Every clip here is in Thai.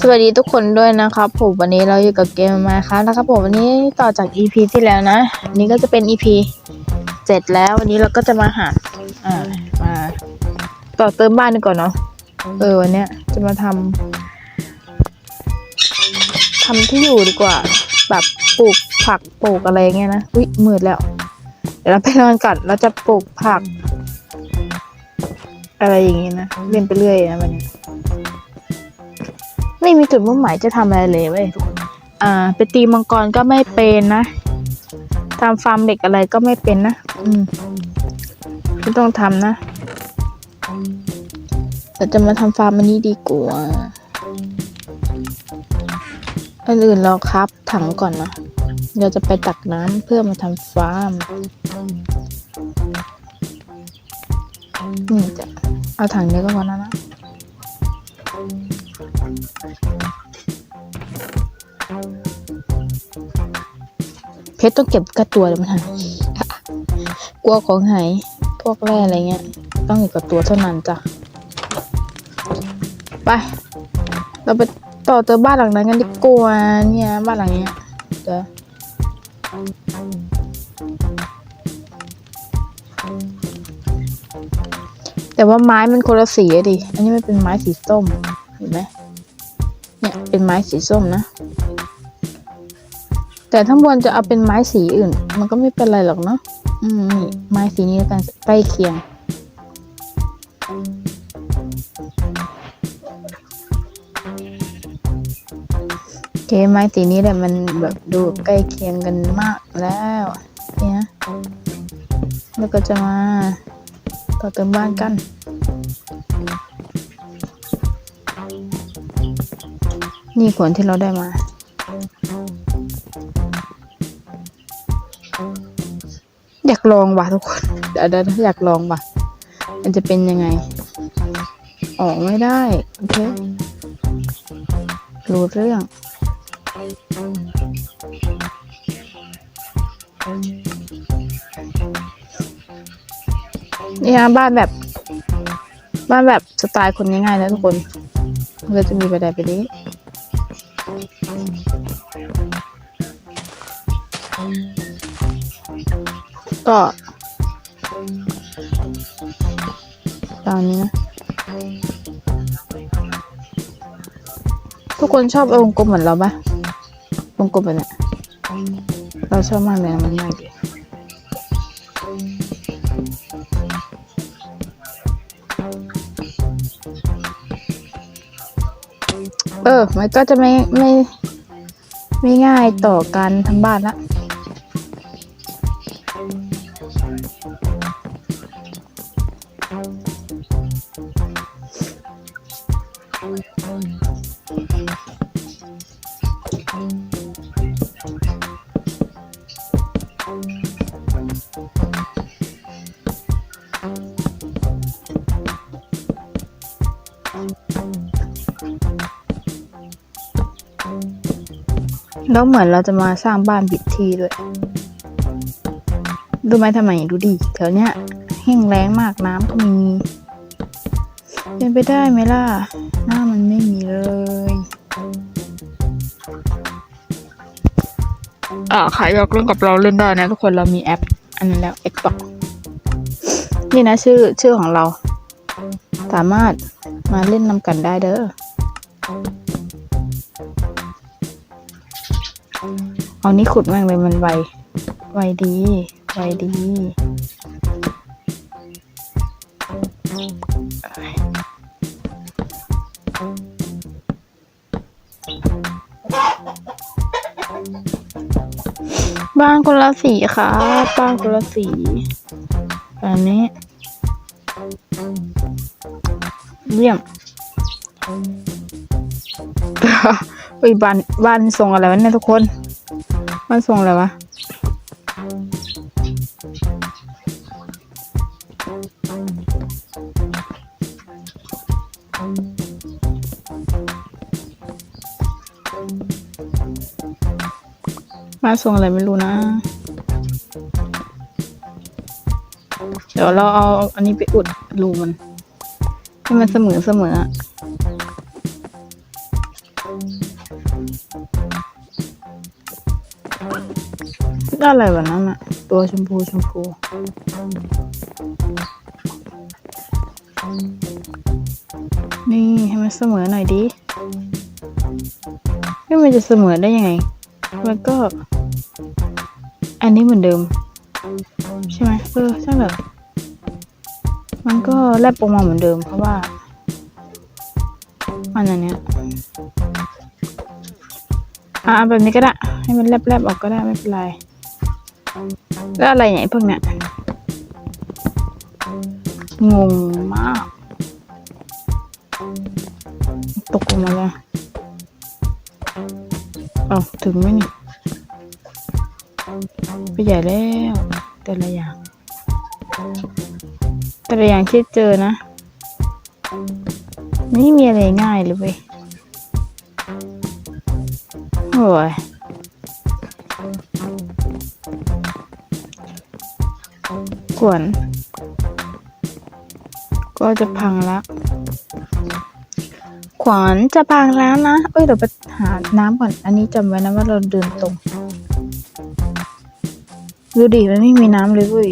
สวัสดีทุกคนด้วยนะครับผมวันนี้เราอยู่กับเกมมาครับนะครับผมวันนี้ต่อจาก EP ที่แล้วนะอันนี้ก็จะเป็น EP เจ็ดแล้ววันนี้เราก็จะมาหาอ่ามาต่อเติมบ้านดีกว่อนเนาะเออวันเนี้ยจะมาทำทำที่อยู่ดีกว่า แบบปลูกผักปลูกอะไรเงี้ยนะอุ้ยมืดแล้ว เดี๋ยวเราไปนอนก่อนเราจะปลูกผัก อะไรอย่างงี้นะเล่นไปเรื่อยนะวันเนี้ย ไม่มีจุดมุ่งหมายจะทำอะไรเลยเว้ยทุกคนอ่าไปตีมังกรก็ไม่เป็นนะทำฟาร์มเด็กอะไรก็ไม่เป็นนะอืมไม่ต้องทำนะเราจะมาทำฟาร์มอันนี้ดีกว่าอันอื่นเราครับถังก่อนนะเราจะไปตักน้ำเพื่อมาทำฟาร์มนี่จะเอาถังเดียวก็พอแล้วนะ เพชรต้องเก็บกระตัวเลยมันหายกลัวของหายพวกแร่อะไรเงี้ย ต้องอยู่กับตัวเท่านั้นจ้ะ ไป เราไปต่อเติมบ้านหลังนั้นกันดีกว่าเนี่ยบ้านหลังเนี้ยเดี๋ยวแต่ว่าไม้มันคนละสีอะดิ อันนี้มันเป็นไม้สีส้ม เห็นไหมเนี่ยเป็นไม้สีส้มนะ แต่ถ้าบนจะเอาเป็นไม้สีอื่น มันก็ไม่เป็นไรหรอกเนาะอืมนี่ไม้สีนี้แล้วกันใกล้เคียง โอเคไม้สีนี้แหละมันแบบดูใกล้เคียงกันมากแล้วเนี่ยแล้วก็จะมาต่อเติมบ้านกันนี่ขนที่เราได้มา อยากลองว่ะทุกคนเดี๋ยวเดี๋ยวอยากลองว่ะ มันจะเป็นยังไงออกไม่ได้ โอเค รู้เรื่อง นี่นะบ้านแบบ บ้านแบบสไตล์คนง่ายๆนะทุกคนมันก็จะมีไปได้ไปนี้ ก็ตามนี้นะทุกคนชอบวงกลมเหมือนเราปะวงกลมแบบนี้เราชอบมากเลยมันง่ายดีเออ มันก็จะไม่ไม่ไม่ง่ายต่อการทำบ้านละ แล้วเหมือนเราจะมาสร้างบ้านบิดทีด้วยดูไหมทำไมดูดิแถวเนี้ยแห้งแล้งมากน้ำก็มีเป็นไปได้ไหมล่ะ หน้ามันไม่มีเลยอ่าใครอยากเล่นกับเราเล่นได้นะทุกคนเรามีแอป อันนั้นแล้ว Xbox นี่นะชื่อชื่อของเรา สามารถมาเล่นนำกันได้เด้อ เอานี่ขุดแม่งเลยมันไว ไวดี ไวดี บ้านคนละสีค่ะ บ้านคนละสีแบบนี้เยี่ยมอุ้ยบ้านบ้านทรงอะไรวะเนี่ยทุกคน บ้านทรงอะไรวะบ้านทรงอะไรไม่รู้นะ เดี๋ยวเราเอาอันนี้ไปอุดรูมัน ให้มันเสมอเสมอ อะไรวะนั่นอะตัวชมพูชมพู นี่ให้มันเสมอหน่อยดิไม่มันจะเสมอได้ยังไง มันก็ อันนี้เหมือนเดิม ใช่ไหมเออช่างเถอะมันก็แลบออกมาเหมือนเดิม เพราะว่าอันอันเนี้ยอะเอาแบบนี้ก็ได้ ให้มันแลบๆออกก็ได้ไม่เป็นไร แล้วอะไรเนี่ยพวกเนี้ยงงมาก ตกลงมาแล้วเอาถึงไหมนี่ไปใหญ่แล้ว แต่ละอย่าง แต่ละอย่างที่เจอนะ ไม่มีอะไรง่ายเลยเว้ยโอ้ย กวนก็จะพังละ ขวานจะพังแล้วนะ เอ้ยเดี๋ยวไปหาน้ำก่อน อันนี้จำไว้นะว่าเราเดินตรง ดูดิมันไม่มีน้ำเลยเว้ย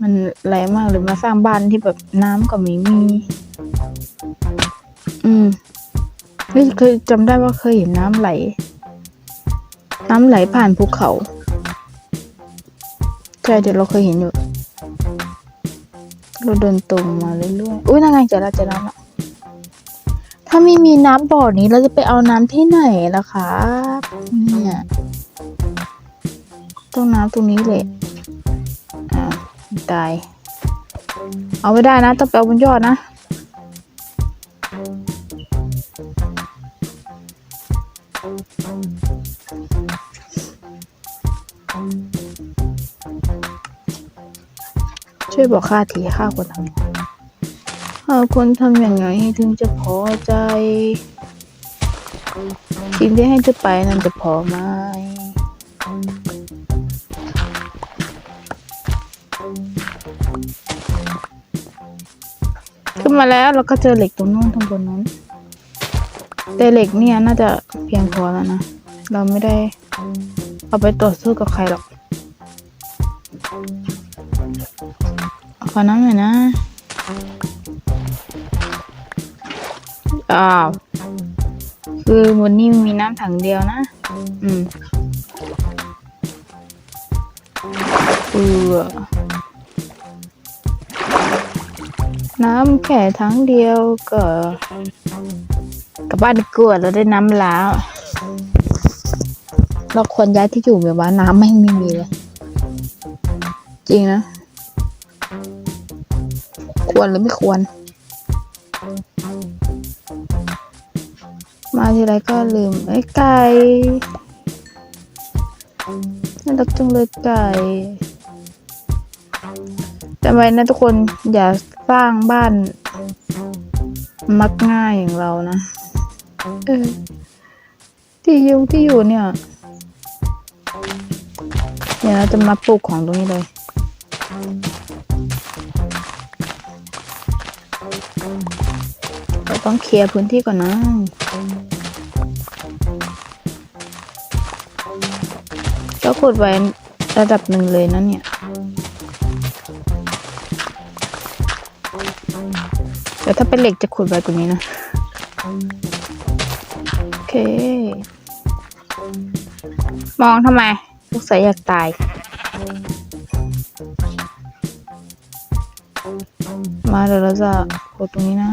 มันไหลมากเลยมาสร้างบ้านที่แบบน้ำก็ไม่มี อืมเฮ้ยเคยจำได้ว่าเคยเห็นน้ำไหล น้ำไหลผ่านภูเขาใช่เดี๋ยวเราเคยเห็นอยู่ เราเดินตรงมาเรื่อยๆ อุ้ยนั่งไงเจอแล้วเจอแล้วล่ะถ้าไม่มีน้ำบ่อนี้เราจะไปเอาน้ำที่ไหนล่ะครับเนี่ยต้องน้ำตรงนี้เลยอ่าตาย เอาไม่ได้นะ ต้องไปเอาบนยอดนะ ช่วยบอกค่าทีค่าคนทำยังไงค่าคนทำอยังไงถึงจะพอใจสิ่งที่ให้จะไปนั้นจะพอไหมขึ้นมาแล้วเราก็เจอเหล็กตรงนู้นตรงบนนู้น แต่เหล็กเนี่ยน่าจะเพียงพอแล้วนะ เราไม่ได้เอาไปต่อสู้กับใครหรอก ขอน้ำหน่อยนะ อ้าว คือวันนี้มีน้ำถังเดียวนะ อืมเออน้ำแค่ทั้งเดียวก็กลับบ้านดีกว่าเราได้น้ำแล้ว เราควรย้ายที่อยู่แบบว่าน้ำไม่มีเลย จริงนะ ควรหรือไม่ควร มาทีไรก็ลืมไอ้ไก่น่ารักจังเลยไก่จำไว้นะทุกคนอย่าสร้างบ้าน มักง่ายอย่างเรานะเออที่อยู่ที่อยู่เนี่ยเดี๋ยวเราจะมาปลูกของตรงนี้เลย ต้องเคลียร์พื้นที่ก่อนนะก็ขุดไว้ระดับหนึ่งเลยนะเนี่ยแต่ถ้าเป็นเหล็กจะขุดไว้กว่านี้นะ โอเค มองทำไมสงสัยอยากตาย มาเดี๋ยวเราจะขุดตรงนี้นะ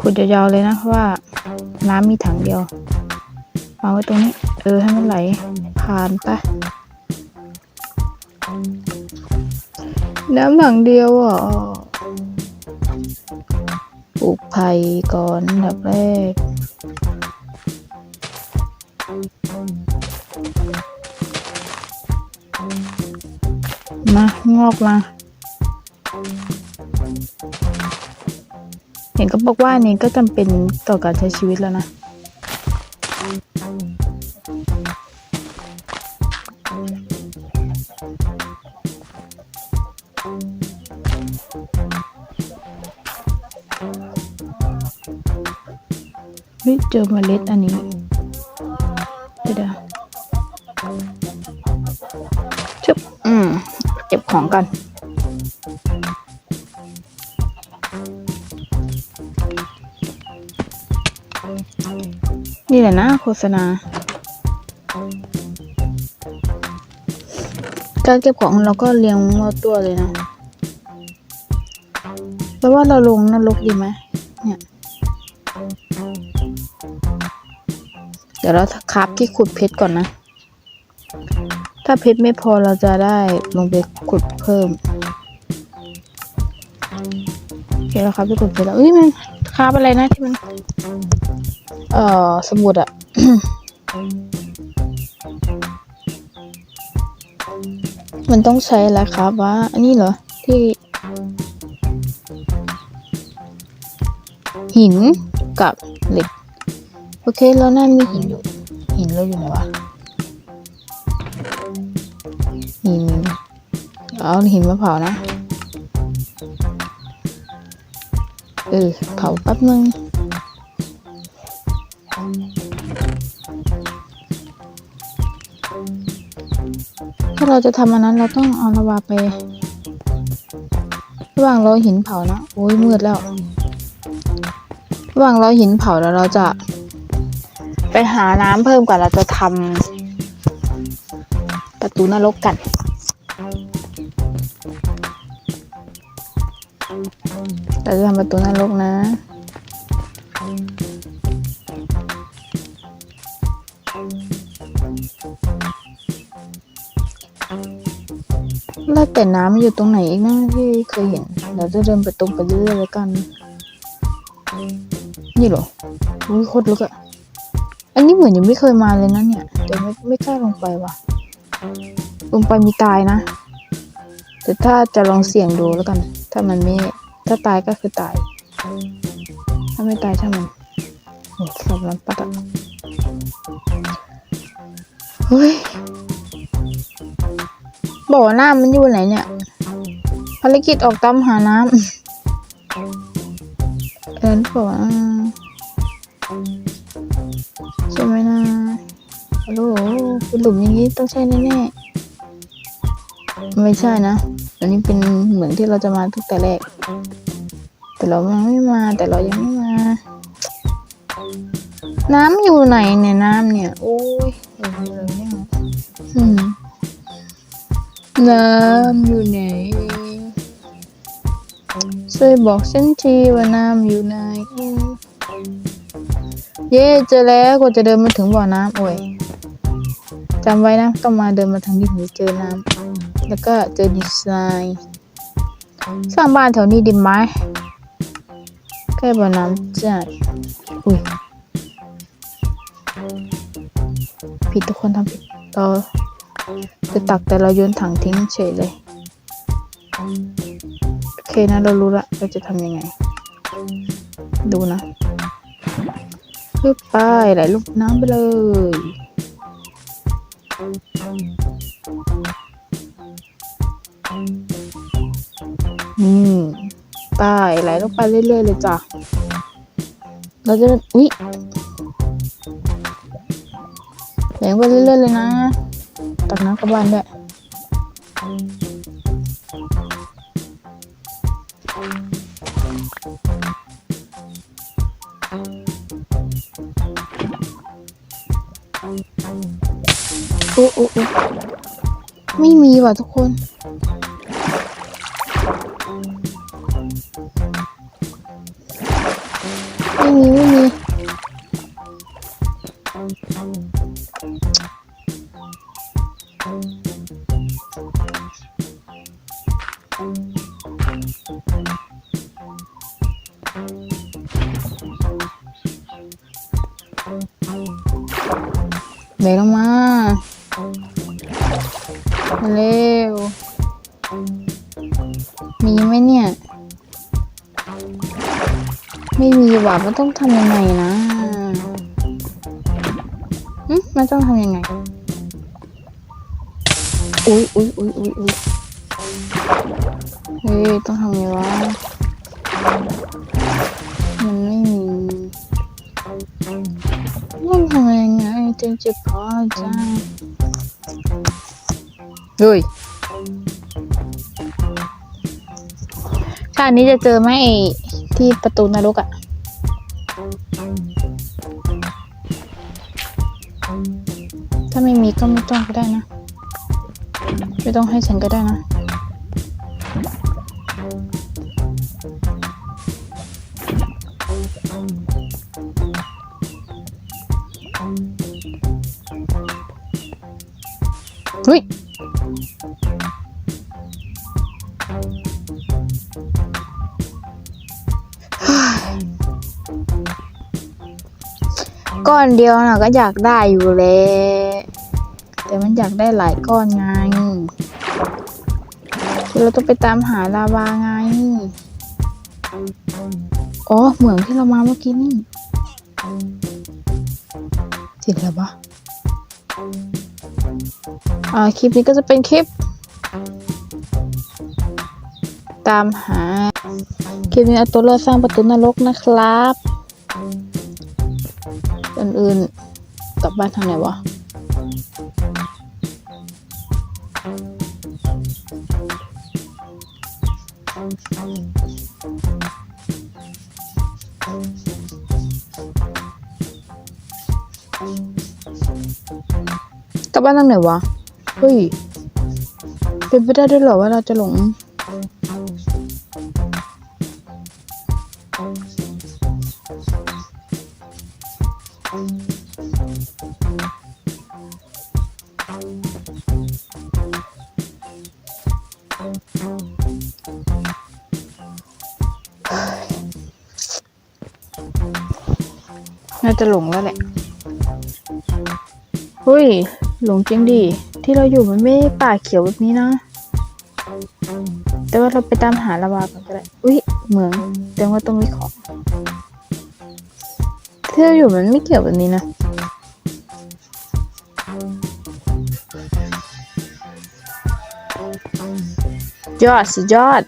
ขุดยาวๆเลยนะเพราะว่า น้ำมีถังเดียววางไว้ตรงนี้ เออให้มันไหล ผ่านไปน้ำถังเดียวอะปลูกไผ่ก่อนอันดับแรก งอกมา เห็นก็บอกว่านี้ก็จำเป็นต่อการใช้ชีวิตแล้วนะเฮ้ยเจอเมล็ดอันนี้ ของกัน นี่แหละนะโฆษณา การเก็บของเราก็เรียงมั่วตัวเลยนะแปลว่าเราลงนรกดีไหมเนี่ย เดี๋ยวเราคราฟที่ขุดเพชรก่อนนะ ถ้าเพชรไม่พอเราจะได้ลงไปขุดเพิ่มโอเคแล้วครับที่ขุดเพชรแล้วเอ้ยมันคาฟอะไรนะที่มัน เอ่อสมุดอะมันต้องใช้อะไรครับวะอันนี้เหรอ ที่ หินกับเหล็ก โอเคแล้วน่ามีหินอยู่ หินเราอยู่ไหนวะ หินเอาหินมาเผานะ เออ เผาแป๊บนึงถ้าเราจะทำอันนั้นเราต้องเอาละวาไประหว่างรอหินเผานะ โอ้ยมืดแล้ว ระหว่างรอหินเผาแล้วเราจะ ไปหาน้ำเพิ่มก่อนเราจะทำ ตูนรกกันเราจะทำประตูนรกนะแล้วแต่น้ำอยู่ตรงไหนอีกนะที่เคยเห็น เราจะเดินไปตรงไปเรื่อยๆแล้วกัน นี่เหรออุ้ยโคตรลึกอะอันนี้เหมือนยังไม่เคยมาเลยนะเนี่ยแต่ไม่ไม่กล้าลงไปว่ะ ลงไปมีตายนะ แต่ถ้าจะลองเสี่ยงดูแล้วกัน ถ้ามันไม่ ถ้าตายก็คือตาย ถ้าไม่ตายช่างมันสับลันปัดเฮ้ยบอกว่าน้ำมันอยู่ไหนเนี่ยภารกิจออกตามหาน้ำเอินบอกว่าใช่ไหมนะฮัลโหล เป็นหลุมอย่างนี้ต้องใช่แน่ๆไม่ใช่นะ อันนี้เป็นเหมือนที่เราจะมาตั้งแต่แรก แต่เรายังไม่มา แต่เรายังไม่มา น้ำอยู่ไหนเนี่ยน้ำเนี่ย โอ้ยเดี๋ยเลยเนี่ยอืมน้ำอยู่ไหนช่วยบอกฉันทีว่าน้ำอยู่ไหนเย่เจอแล้วกว่าจะเดินมาถึงบ่อน้ำโอ้ย จำไว้นะต้องมาเดินมาทางนี้ถึงจะเจอน้ำแล้วก็เจอดีไซน์สร้างบ้านแถวนี้ดีไหมใกล้บ่อน้ำจัดอุ้ยผิดทุกคนทำผิดเราจะตักแต่เราโยนถังทิ้งเฉยเลย โอเคนะเรารู้ละเราจะทำยังไง ดูนะขึ้นไปไหลลูกน้ำไปเลย ไปไหลลงไปเรื่อยๆเลยจ้ะเราจะอุ๊ยไหลไปเรื่อยๆเลยนะตักน้ำกลับานด้วยโอ้โอ้โอ้ไม่มีว่ะทุกคน มีไหมเนี่ย ไม่มีว่ะมันต้องทำยังไงนะหึมันต้องทำยังไง อุ้ยอุ้ยอุ้ยอุ้ยอุ้ยเฮ้ย ต้องทำไงวะ มันไม่มีต้องทำยังไงจึงจะพอใจเฮ้ย ชาตินี้จะเจอไหมไอ้ที่ประตูนรกอะถ้าไม่มีก็ไม่ต้องก็ได้นะ ไม่ต้องให้ฉันก็ได้นะ เฮ้ย ก้อนเดียวน่ะก็อยากได้อยู่แล้วแต่มันอยากได้หลายก้อนไงคือเราต้องไปตามหาลาวาไงอ๋อเหมืองที่เรามาเมื่อกี้นี่จิตแล้วปะอ่าคลิปนี้ก็จะเป็นคลิป ตามหาคลิปนี้เอาตัวรอดสร้างประตูนรกนะครับ อื่นๆ กลับบ้านทางไหนวะกลับบ้านทางไหนวะ เฮ้ย เป็นไปได้ด้วยเหรอว่าเราจะหลง น่าจะหลงแล้วแหละเฮ้ย หลงจริงดิ ที่เราอยู่มันไม่ป่าเขียวแบบนี้นะ แต่ว่าเราไปตามหาลาวาก่อนก็ได้ อุ้ย เหมืองแสดงว่าต้องมีของ ที่เราอยู่มันไม่เกี่ยวแบบนี้นะยอดสุดยอด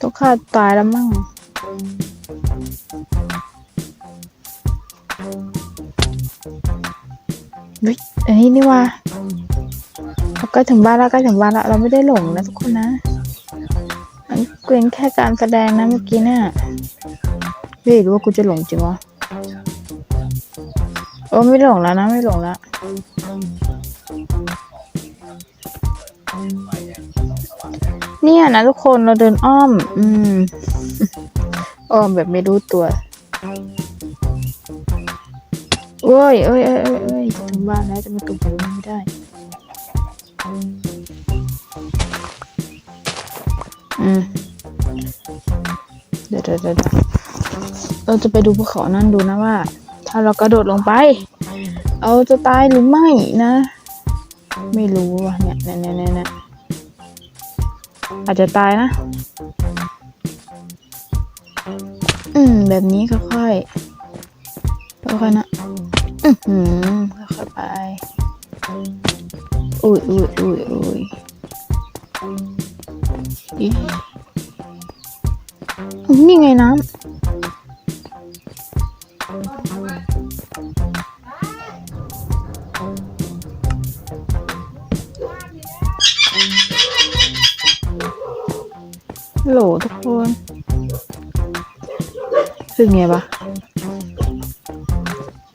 ต้องฆ่าตายแล้วมั่งเฮ้ยอันนี้นี่ว่าเราใกล้ถึงบ้านแล้วใกล้ถึงบ้านแล้วเราไม่ได้หลงนะทุกคนนะ อันเกรงแค่การแสดงนะเมื่อกี้เนี่ย เฮ้ยหรือว่ากูจะหลงจริงวะโอ้ไม่หลงแล้วนะไม่หลงแล้วเนี่ยนะทุกคนเราเดินอ้อม อืมอ้อมแบบไม่รู้ตัวโอ้ยเอ้ยเอ้ยเอ้ยเอ้ยถึงบ้านแล้วจะมาตุกแบบนี้ไม่ได้อืมเดี๋ยวเดี๋ยวเดี๋ยว เราจะไปดูภูเขานั่นดูนะว่า ถ้าเรากระโดดลงไป เอาจะตายหรือไม่นะ ไม่รู้ว่ะเนี่ยเนี่ยเนี่ยเนี่ยอาจจะตายนะ อืม แบบนี้ค่อยๆค่อยๆนะ อือหือค่อยๆไป อุ้ยอุ้ยอุ้ยอุ้ยอ นี่ไงน้ำโหลทุกคนขึ้นไงวะ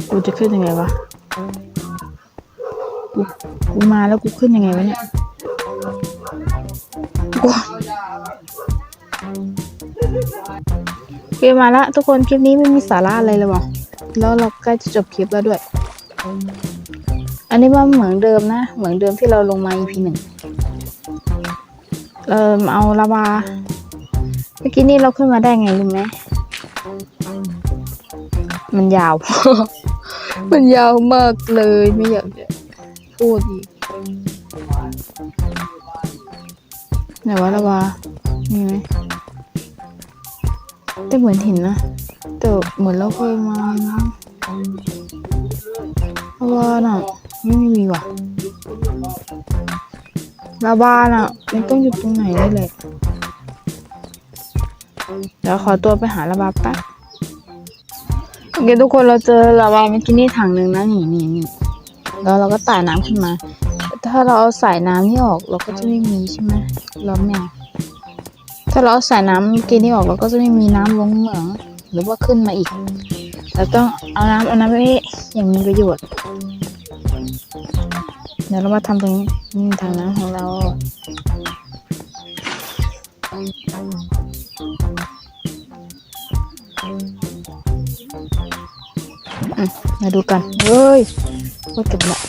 กูจะขึ้นยังไงวะกูกูมาแล้วกูขึ้นยังไงวะเนี่ยกู มมาละทุกคนคลิปนี้ไม่มีสาระอะไรเลยวะแล้วเราใกล้จะจบคลิปแล้วด้วย อันนี้ว่าเหมือนเดิมนะเหมือนเดิมที่เราลงมา EP หนึ่งเริ่มเอาลาวาเมื่อกี้นี่เราขึ้นมาได้ไงรู้ไหมมันยาว มันยาวมากเลยไม่อยากจะพูดอีกไหนวะละวะมีไหม แต่เหมือนเห็นนะ แต่เหมือนเราเคยมานะละวะน่ะ ไม่มีว่ะลาบาน่ะ มันต้องอยู่ตรงไหนนี่แหละเดี๋ยวขอตัวไปหาลาบาแป๊บโอเคทุกคนเราเจอลาวาเมื่อกี้นี่ถังหนึ่งนะนี่นี่นี่แล้วเราก็ต่น้ำขึ้นมา ถ้าเราเอาสายน้ำนี่ออกเราก็จะไม่มีใช่ไหมเราไม่เอา ถ้าเราเอาสายน้ำเมื่อกี้นี่ออกเราก็จะไม่มีน้ำลงเหมืองหรือว่าขึ้นมาอีก เราต้องเอาน้ำเอาน้ำไปอย่างมีประโยชน์ เดี๋ยวเรามาทำตรงนี้ทางน้ำของเราอมาดูกัน เฮ้ยโคตรเก็บละ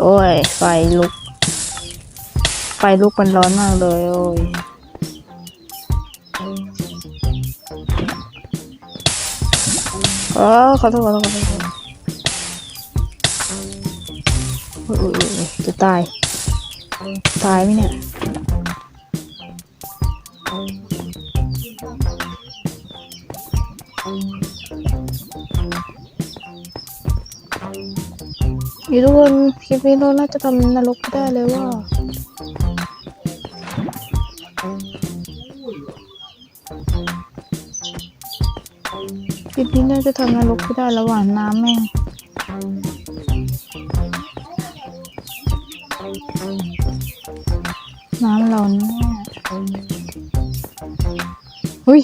โอ้ย ไฟลุก ฟลุกมันร้อนมากเลยโอ้ยเออขอโทษขอโทษขอโทษอโทษโอ้ยจะตาย ตายไหมเนี่ยอยู่ทุกคนคลิปนี้เราน่าจะทำนรกได้เลยว่า นี้น่าจะทำนรกไม่ได้ระหว่างน้ำแม่งน้ำราเนี่ยหุ้ย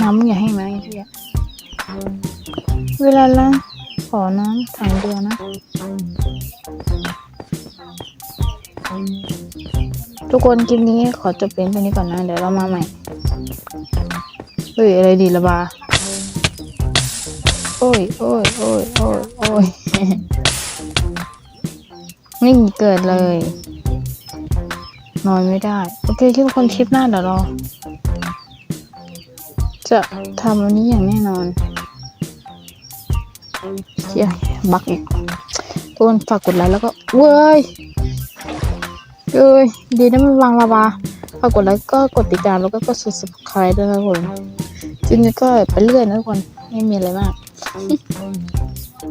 น้ำอย่าให้ไหมไอ้พี่อะเวลาล้างขอน้ำถังเดียวนะ ทุกคนคลิปนี้ขอจบเพียงเท่านี้ก่อนนะ เดี๋ยวเรามาใหม่ ฮ้ยอะไรดีละบาโอ้ยโอ้ยโอ้ยโอ้ยโอ้ยไม่มีเกิดเลย นอนไม่ได้ โอเคทุกคนคลิปหน้าเดี๋ยวเราจะทำวันนี้อย่างแน่นอนเชี่ยบักอีกทุกคนฝากกดไลค์แล้วก็เว้ยเอ้ยดีนะมันวางลาวาฝากกดไลค์ก็กดติดตามแล้วก็กด subscribe ด้วยครับผม จริงๆก็ไปเรื่อยนะทุกคน ไม่มีอะไรมาก